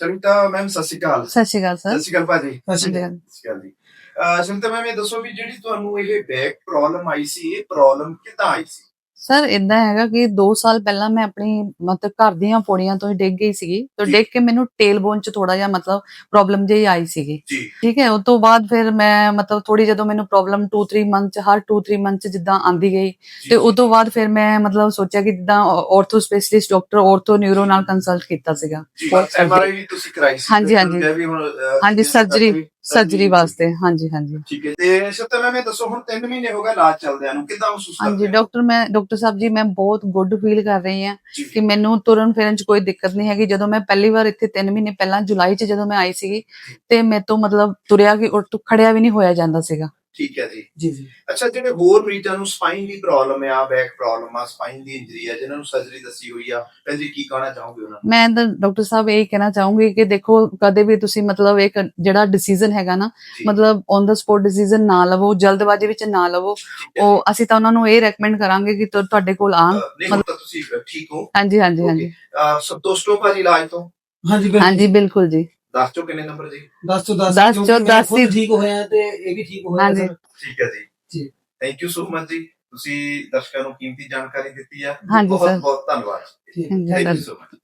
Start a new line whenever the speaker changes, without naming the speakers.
Sarita ma'am ਸਤਿ ਸ਼੍ਰੀ ਅਕਾਲ।
ਸਤਿ ਸ਼੍ਰੀ ਅਕਾਲ sir.
ਸਤਿ ਸ਼੍ਰੀ ਅਕਾਲ ਭਾਜੀ।
ਸਤਿ ਸ਼੍ਰੀ ਅਕਾਲ।
ਸਤਿ ਸ਼੍ਰੀ ਅਕਾਲ ਜੀ। ਅਹ ਸਰਿਤਾ ਮੈਮ ਇਹ ਦੱਸੋ ਵੀ ਜਿਹੜੀ ਤੁਹਾਨੂੰ ਇਹ ਬੈਕ ਪ੍ਰੋਬਲਮ ਆਈ ਸੀ ਇਹ ਪ੍ਰੋਬਲਮ ਕਿੱਦਾਂ ਆਈ ਸੀ?
ਸਰ ਇਦਾਂ ਹੈਗਾ ਕਿ 2 ਸਾਲ ਪਹਿਲਾਂ ਮੈਂ ਆਪਣੀ ਮਤਲਬ ਘਰ ਦੀਆਂ ਪੌੜੀਆਂ ਤੋਂ ਹੀ ਡਿੱਗ ਗਈ ਸੀਗੀ ਤੇ। ਡਿੱਗ ਕੇ ਮੈਨੂੰ ਟੇਲ ਬੋਨ ਚ ਥੋੜਾ ਜਿਹਾ ਮਤਲਬ ਪ੍ਰੋਬਲਮ ਜਿਹੀ ਆਈ ਸੀਗੀ। ਠੀਕ ਹੈ ਉਸ ਤੋਂ ਬਾਅਦ ਫਿਰ ਮੈਂ ਮਤਲਬ ਥੋੜੀ ਜਦੋਂ ਮੈਨੂੰ ਪ੍ਰੋਬਲਮ 2-3 ਮੰਥ ਚ ਹਰ 2-3 ਮੰਥ ਚ ਜਿੱਦਾਂ ਆਂਦੀ ਗਈ ਤੇ ਉਸ ਤੋਂ ਬਾਅਦ ਫਿਰ ਮੈਂ ਮਤਲਬ ਸੋਚਿਆ ਕਿ ਜਿੱਦਾਂ ortho specialist doctor ortho neuro ਨਾਲ ਕੰਸਲਟ ਕੀਤਾ ਸੀਗਾ।
ਐਮਆਰਆਈ ਵੀ ਤੁਸੀਂ ਕਰਾਈ ਸੀ।
ਹਾਂਜੀ, ਹਾਂਜੀ। ਹਾਂਜੀ ਸਰਜਰੀ ਸਰਜਰੀ ਵਾਸਤੇ। ਹਾਂਜੀ ਹਾਂਜੀ।
ਠੀਕ ਹੈ। ਤੇ ਸਰਿਤਾ ਮੈਮ ਇਹ ਦੱਸੋ ਹੁਣ 3 ਮਹੀਨੇ ਹੋ ਗਏ ਇਲਾਜ ਚੱਲਦਿਆਂ ਨੂੰ। ਕਿੱਦਾਂ ਮਹਿਸੂਸ
ਹਾਂਜੀ
ਕਰਦੇ ਹੋ?
ਡਾਕਟਰ ਮੈਂ ਡਾਕਟਰ ਸਾਹਿਬ ਜੀ ਮੈਂ ਬਹੁਤ ਗੁੱਡ ਫੀਲ ਕਰ ਰਹੀ ਹਾਂ ਕਿ ਮੈਨੂੰ ਤੁਰਨ ਫਿਰਨ ਚ ਕੋਈ ਦਿੱਕਤ ਨਹੀਂ ਹੈਗੀ। ਜਦੋਂ ਮੈਂ ਪਹਿਲੀ ਵਾਰ ਇੱਥੇ 3 ਮਹੀਨੇ ਪਹਿਲਾਂ ਜੁਲਾਈ ਚ ਜਦੋਂ ਮੈਂ ਆਈ ਸੀਗੀ ਤੇ ਮੇਰੇ ਤੋਂ ਮਤਲਬ ਤੁਰਿਆ ਕਿ ਉੱਠ ਖੜਿਆ ਵੀ ਨਹੀਂ ਹੋਇਆ ਜਾਂਦਾ ਸੀਗਾ।
ਠੀਕ ਹੈ ਜੀ।
ਜੀ ਜੀ।
ਅੱਛਾ ਜਿਹੜੇ ਹੋਰ ਮਰੀਜ਼ਾਂ ਨੂੰ ਸਪਾਈਨ ਦੀ ਪ੍ਰੋਬਲਮ ਆ ਬੈਕ ਪ੍ਰੋਬਲਮ ਆ ਸਪਾਈਨ ਦੀ ਇੰਜਰੀ ਆ ਜਿਨ੍ਹਾਂ ਨੂੰ ਸਰਜਰੀ ਦੱਸੀ ਹੋਈ ਆ ਜੀ ਕੀ ਕਹਿਣਾ ਚਾਹੋਗੇ ਉਹਨਾਂ ਨੂੰ?
ਮੈਂ ਤਾਂ ਡਾਕਟਰ ਸਾਹਿਬ ਇਹ ਕਹਿਣਾ ਚਾਹੂੰਗੀ ਕਿ ਦੇਖੋ ਕਦੇ ਵੀ ਤੁਸੀਂ ਮਤਲਬ ਇੱਕ ਜਿਹੜਾ ਡਿਸੀਜਨ ਹੈਗਾ ਨਾ। ਮਤਲਬ ਔਨ ਦਾ ਸਪੋਟ ਡਿਸੀਜਨ ਨਾ ਲਵੋ ਜਲਦਬਾਜ਼ੀ ਵਿੱਚ ਨਾ ਲਵੋ। ਉਹ ਅਸੀਂ ਤਾਂ ਉਹਨਾਂ ਨੂੰ ਇਹ ਰეკਮੈਂਡ ਕਰਾਂਗੇ ਕਿ ਤੁਹਾਡੇ ਕੋਲ ਆਣ
ਤਾਂ ਤੁਸੀਂ ਠੀਕ ਹੋ।
ਹਾਂਜੀ ਹਾਂਜੀ ਹਾਂਜੀ।
ਸੰਤੁਸ਼ਟ ਹੋ ਭਾਜੀ ਇਲਾਜ ਤੋਂ?
ਹਾਂਜੀ
ਹਾਂਜੀ ਬਿਲਕੁਲ ਜੀ।
ਦੱਸ ਚੋ ਕਿੰਨੇ ਨੰਬਰ ਜੀ?
10 ਤੋਂ 10
ਦਸ ਚੋਂ ਦਸ ਹੀ-
ਠੀਕ ਹੋਇਆ ਤੇ ਇਹ ਵੀ ਠੀਕ ਹੋਇਆ
ਹਾਂਜੀ।
ਸਰ।
ਠੀਕ ਹੈ ਜੀ।
ਜੀ।
ਥੈਂਕ ਯੂ ਸੋ ਮਚ ਜੀ। ਤੁਸੀਂ ਦਰਸ਼ਕਾਂ ਨੂੰ ਕੀਮਤੀ ਜਾਣਕਾਰੀ ਦਿੱਤੀ ਆ। ਬਹੁਤ। ਬਹੁਤ ਧੰਨਵਾਦ ਥੈਂਕ। You so much